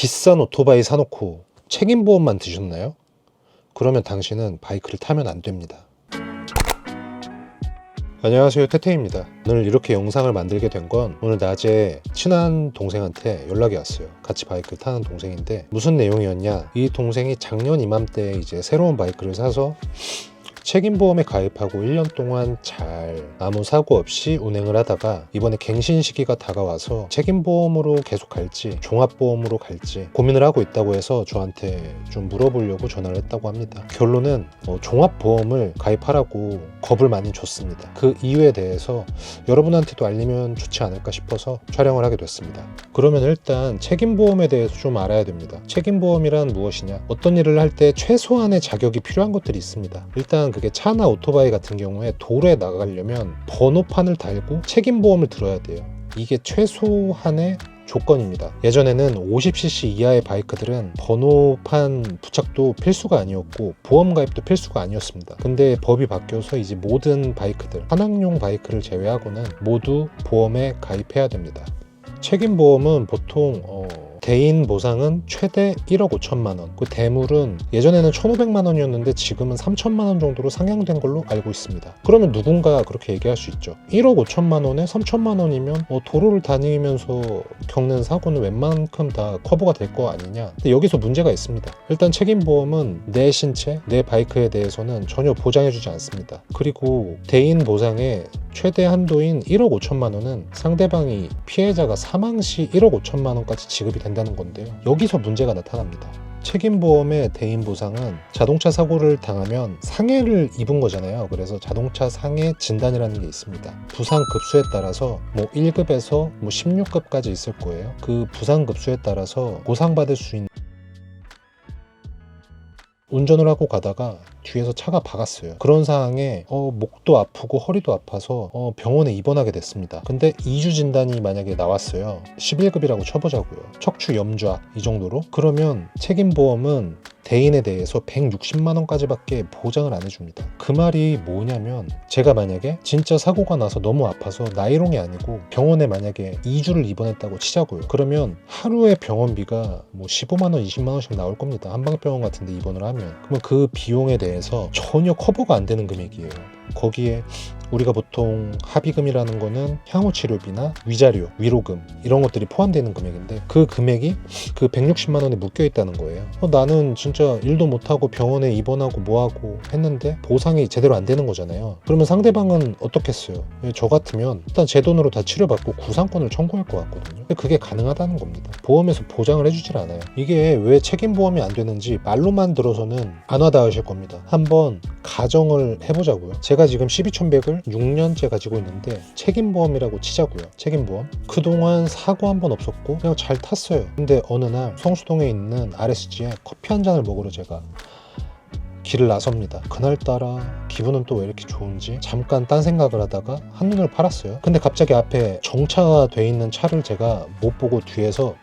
비싼 오토바이 사놓고 책임보험만 드셨나요? 그러면 당신은 바이크를 타면 안 됩니다. 안녕하세요 태태입니다 오늘 이렇게 영상을 만들게 된 건 오늘 낮에 친한 동생한테 연락이 왔어요 같이 바이크를 타는 동생인데 무슨 내용이었냐 이 동생이 작년 이맘때 이제 새로운 바이크를 사서 책임보험에 가입하고 1년 동안 잘 아무 사고 없이 운행을 하다가 이번에 갱신 시기가 다가와서 책임보험으로 계속 갈지 종합보험으로 갈지 고민을 하고 있다고 해서 저한테 좀 물어보려고 전화를 했다고 합니다. 결론은 어, 종합보험을 가입하라고 겁을 많이 줬습니다. 그 이유에 대해서 여러분한테도 알리면 좋지 않을까 싶어서 촬영을 하게 됐습니다. 그러면 일단 책임보험에 대해서 좀 알아야 됩니다. 책임보험이란 무엇이냐? 어떤 일을 할 때 최소한의 자격이 필요한 것들이 있습니다. 일단 그게 차나 오토바이 같은 경우에 도로에 나가려면 번호판을 달고 책임보험을 들어야 돼요. 이게 최소한의 조건입니다. 예전에는 50cc 이하의 바이크들은 번호판 부착도 필수가 아니었고 보험 가입도 필수가 아니었습니다. 근데 법이 바뀌어서 이제 모든 바이크들, 산악용 바이크를 제외하고는 모두 보험에 가입해야 됩니다. 책임보험은 보통 어, 대인 보상은 최대 1억 5천만 원. 그 대물은 예전에는 1,500만 원이었는데 지금은 3천만 원 정도로 상향된 걸로 알고 있습니다. 그러면 누군가 그렇게 얘기할 수 있죠. 1억 5천만 원에 3천만 원이면 어, 도로를 다니면서 겪는 사고는 웬만큼 다 커버가 될 거 아니냐. 근데 여기서 문제가 있습니다. 일단 책임보험은 내 신체, 내 바이크에 대해서는 전혀 보장해주지 않습니다. 그리고 대인 보상의 최대 한도인 1억 5천만 원은 상대방이 피해자가 사망 시 1억 5천만 원까지 지급이 된다 는 건데요. 여기서 문제가 나타납니다. 책임보험의 대인 보상은 자동차 사고를 당하면 상해를 입은 거잖아요. 그래서 자동차 상해 진단이라는 게 있습니다. 부상 급수에 따라서 뭐 1급에서 뭐 16급까지 있을 거예요. 그 부상 급수에 따라서 보상받을 수 있는 운전을 하고 가다가 뒤에서 차가 박았어요. 그런 상황에 어, 목도 아프고 허리도 아파서 어, 병원에 입원하게 됐습니다. 근데 2주 진단이 만약에 나왔어요. 11급이라고 쳐보자고요. 척추 염좌 이 정도로 그러면 책임보험은 대인에 대해서 160만 원까지밖에 보장을 안 해줍니다. 그 말이 뭐냐면 제가 만약에 진짜 사고가 나서 너무 아파서 나이롱이 아니고 병원에 만약에 2주를 입원했다고 치자고요. 그러면 하루에 병원비가 뭐 15만 원, 20만 원씩 나올 겁니다. 한방병원 같은데 입원을 하면 그러면 그 비용에 대해서 전혀 커버가 안 되는 금액이에요. 거기에 우리가 보통 합의금이라는 거는 향후 치료비나 위자료, 위로금 이런 것들이 포함되는 금액인데 그 금액이 그 160만 원에 묶여 있다는 거예요. 어, 나는 진짜 일도 못 하고 병원에 입원하고 뭐 하고 했는데 보상이 제대로 안 되는 거잖아요. 그러면 상대방은 어떻겠어요? 예, 저 같으면 일단 제 돈으로 다 치료받고 구상권을 청구할 것 같거든요. 근데 그게 가능하다는 겁니다. 보험에서 보장을 해주질 않아요. 이게 왜 책임보험이 안 되는지 말로만 들어서는 안 와닿으실 겁니다. 한번 가정을 해보자고요. 제가 지금 12100을 6년째 가지고 있는데 책임보험이라고 치자고요. 책임보험. 그동안 사고 한 번 없었고 그냥 잘 탔어요. 근데 어느 날 성수동에 있는 RSG에 커피 한 잔을 먹으러 제가 길을 나섭니다. 그날따라 기분은 또 왜 이렇게 좋은지 잠깐 딴 생각을 하다가 한눈을 팔았어요. 근데 갑자기 앞에 정차가 돼 있는 차를 제가 못 보고 뒤에서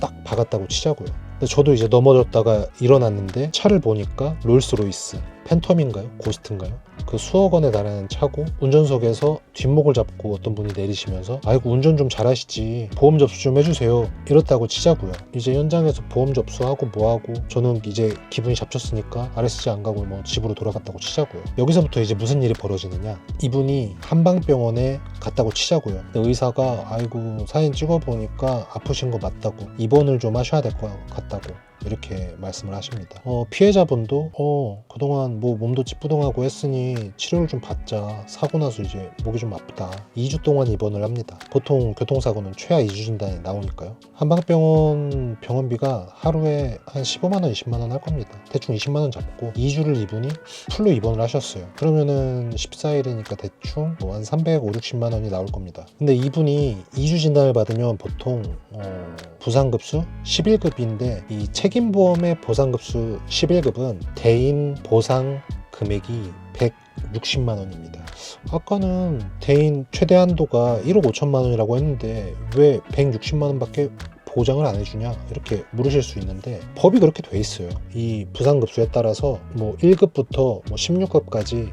딱 박았다고 치자고요. 근데 저도 이제 넘어졌다가 일어났는데 차를 보니까 롤스로이스 팬텀인가요? 고스트인가요? 그 수억 원에 달하는 차고 운전석에서 뒷목을 잡고 어떤 분이 내리시면서 아이고 운전 좀 잘하시지. 보험 접수 좀 해주세요. 이렇다고 치자고요. 이제 현장에서 보험 접수하고 뭐하고 저는 이제 기분이 잡쳤으니까 RSG 안 가고 뭐 집으로 돌아갔다고 치자고요. 여기서부터 이제 무슨 일이 벌어지느냐? 이분이 한방병원에 갔다고 치자고요. 의사가 아이고 사진 찍어보니까 아프신 거 맞다고. 입원을 좀 하셔야 될 것 같다고 이렇게 말씀을 하십니다. 어, 피해자분도 어, 그동안 뭐 몸도 찌뿌둥하고 했으니 치료를 좀 받자. 사고 나서 이제 목이 좀 아프다. 2주 동안 입원을 합니다. 보통 교통사고는 최하 2주 진단이 나오니까요. 한방병원 병원비가 하루에 한 15만 원, 20만 원 할 겁니다. 대충 20만 원 잡고 2주를 이분이 풀로 입원을 하셨어요. 그러면은 14일이니까 대충 뭐 한 300, 5, 60만 원이 나올 겁니다. 근데 이분이 2주 진단을 받으면 보통 어, 부상급수 11급인데 이책 임보험의 보상급수 11급은 대인 보상 금액이 160만 원입니다. 아까는 대인 최대 한도가 1억 5천만 원이라고 했는데 왜 160만 원밖에 보장을 안 해주냐 이렇게 물으실 수 있는데 법이 그렇게 돼 있어요. 이 부상급수에 따라서 뭐 1급부터 뭐 16급까지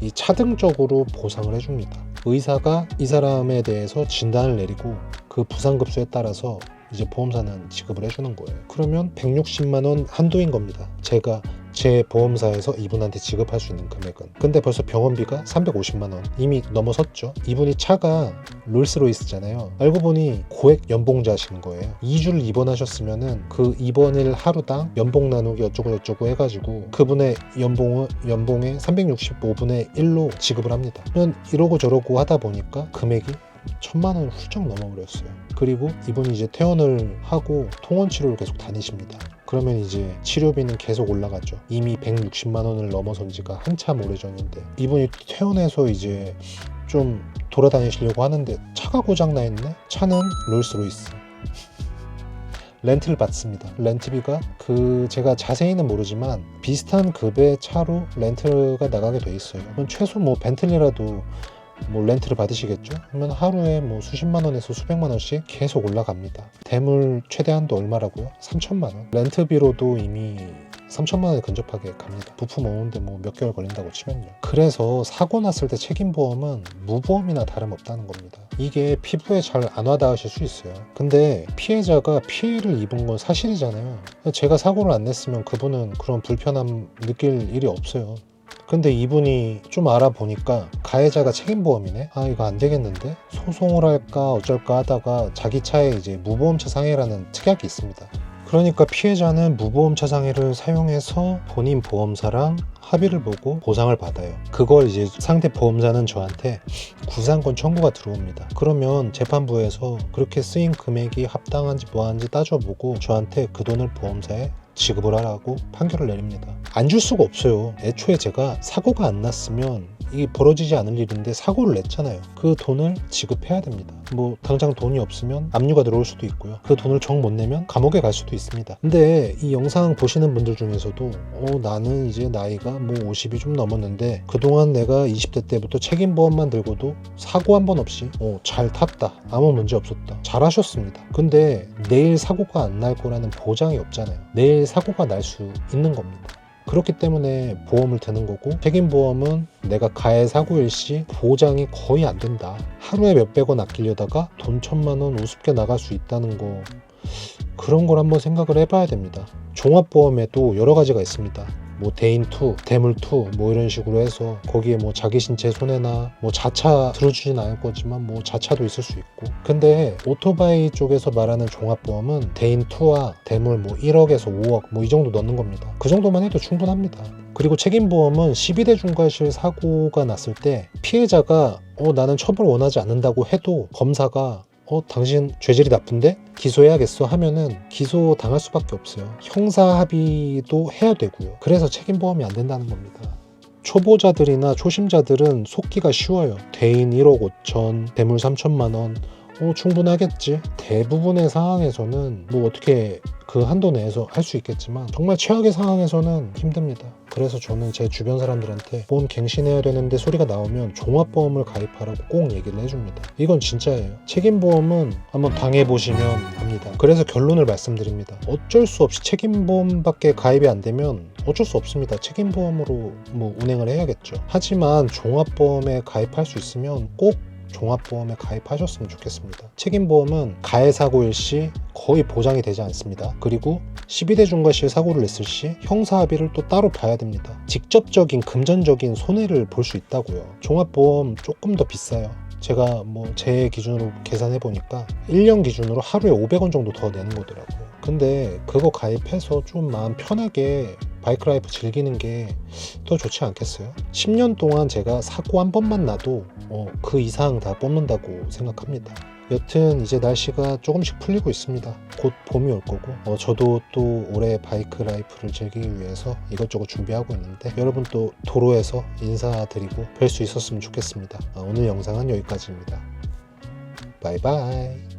이 차등적으로 보상을 해줍니다. 의사가 이 사람에 대해서 진단을 내리고 그 부상급수에 따라서 이제 보험사는 지급을 해주는 거예요. 그러면 160만 원 한도인 겁니다. 제가 제 보험사에서 이분한테 지급할 수 있는 금액은. 근데 벌써 병원비가 350만 원 이미 넘어섰죠. 이분이 차가 롤스로이스잖아요. 알고 보니 고액 연봉자시는 거예요. 2주를 입원하셨으면은 그 입원일 하루당 연봉 나누기 어쩌고 저쩌고 해가지고 그분의 연봉을 연봉의 365분의 1로 지급을 합니다. 그러면 이러고 저러고 하다 보니까 금액이 천만 원 훌쩍 넘어버렸어요. 그리고 이분이 이제 퇴원을 하고 통원 치료를 계속 다니십니다. 그러면 이제 치료비는 계속 올라가죠. 이미 160만 원을 넘어선 지가 한참 오래전인데 이분이 퇴원해서 이제 좀 돌아다니시려고 하는데 차가 고장 나 있네. 차는 롤스로이스. 렌트를 받습니다. 렌트비가 그 제가 자세히는 모르지만 비슷한 급의 차로 렌트가 나가게 돼 있어요. 최소 뭐 벤틀리라도 뭐 렌트를 받으시겠죠? 그러면 하루에 뭐 수십만 원에서 수백만 원씩 계속 올라갑니다. 대물 최대한도 얼마라고요? 3천만 원. 렌트비로도 이미 3천만 원에 근접하게 갑니다. 부품 오는데 뭐 몇 개월 걸린다고 치면요. 그래서 사고 났을 때 책임보험은 무보험이나 다름없다는 겁니다. 이게 피부에 잘 안 와닿으실 수 있어요. 근데 피해자가 피해를 입은 건 사실이잖아요. 제가 사고를 안 냈으면 그분은 그런 불편함 느낄 일이 없어요. 근데 이분이 좀 알아보니까 가해자가 책임보험이네? 아, 이거 안 되겠는데? 소송을 할까 어쩔까 하다가 자기 차에 이제 무보험차 상해라는 특약이 있습니다. 그러니까 피해자는 무보험차 상해를 사용해서 본인 보험사랑 합의를 보고 보상을 받아요. 그걸 이제 상대 보험사는 저한테 구상권 청구가 들어옵니다. 그러면 재판부에서 그렇게 쓰인 금액이 합당한지 뭐한지 따져보고 저한테 그 돈을 보험사에 지급을 하라고 판결을 내립니다. 안 줄 수가 없어요. 애초에 제가 사고가 안 났으면 이게 벌어지지 않을 일인데 사고를 냈잖아요. 그 돈을 지급해야 됩니다. 뭐 당장 돈이 없으면 압류가 들어올 수도 있고요. 그 돈을 정 못 내면 감옥에 갈 수도 있습니다. 근데 이 영상 보시는 분들 중에서도 어 나는 이제 나이가 뭐 50이 좀 넘었는데 그동안 내가 20대 때부터 책임보험만 들고도 사고 한 번 없이 어, 잘 탔다. 아무 문제 없었다. 잘하셨습니다. 근데 내일 사고가 안 날 거라는 보장이 없잖아요. 내일 사고가 날 수 있는 겁니다. 그렇기 때문에 보험을 드는 거고 책임보험은 내가 가해 사고일 시 보장이 거의 안 된다. 하루에 몇백 원 아끼려다가 돈 천만 원 우습게 나갈 수 있다는 거 그런 걸 한번 생각을 해봐야 됩니다. 종합보험에도 여러 가지가 있습니다. 뭐 대인 투, 대물 투, 뭐 이런 식으로 해서 거기에 뭐 자기 신체 손해나 뭐 자차 들어주진 않을 거지만 뭐 자차도 있을 수 있고. 근데 오토바이 쪽에서 말하는 종합보험은 대인 투와 대물 뭐 1억에서 5억 뭐 이 정도 넣는 겁니다. 그 정도만 해도 충분합니다. 그리고 책임보험은 12대 중과실 사고가 났을 때 피해자가 어 나는 처벌 원하지 않는다고 해도 검사가 어 당신 죄질이 나쁜데 기소해야겠어 하면은 기소 당할 수밖에 없어요. 형사 합의도 해야 되고요. 그래서 책임 보험이 안 된다는 겁니다. 초보자들이나 초심자들은 속기가 쉬워요. 대인 1억 5천, 대물 3천만 원. 어, 충분하겠지. 대부분의 상황에서는 뭐 어떻게 그 한도 내에서 할 수 있겠지만 정말 최악의 상황에서는 힘듭니다. 그래서 저는 제 주변 사람들한테 보험 갱신해야 되는데 소리가 나오면 종합보험을 가입하라고 꼭 얘기를 해줍니다. 이건 진짜예요. 책임보험은 한번 당해보시면 압니다. 그래서 결론을 말씀드립니다. 어쩔 수 없이 책임보험밖에 가입이 안 되면 어쩔 수 없습니다. 책임보험으로 뭐 운행을 해야겠죠. 하지만 종합보험에 가입할 수 있으면 꼭 종합보험에 가입하셨으면 좋겠습니다. 책임보험은 가해 사고일 시 거의 보장이 되지 않습니다. 그리고 12대 중과실 사고를 냈을 시 형사합의를 또 따로 봐야 됩니다. 직접적인 금전적인 손해를 볼 수 있다고요. 종합보험 조금 더 비싸요. 제가 뭐 제 기준으로 계산해 보니까 1년 기준으로 하루에 500원 정도 더 내는 거더라고요. 근데 그거 가입해서 좀 마음 편하게 바이크 라이프 즐기는 게 더 좋지 않겠어요? 10년 동안 제가 사고 한 번만 나도 어, 그 이상 다 뽑는다고 생각합니다. 여튼 이제 날씨가 조금씩 풀리고 있습니다. 곧 봄이 올 거고 어, 저도 또 올해 바이크 라이프를 즐기기 위해서 이것저것 준비하고 있는데 여러분 또 도로에서 인사드리고 뵐 수 있었으면 좋겠습니다. 어, 오늘 영상은 여기까지입니다. 바이바이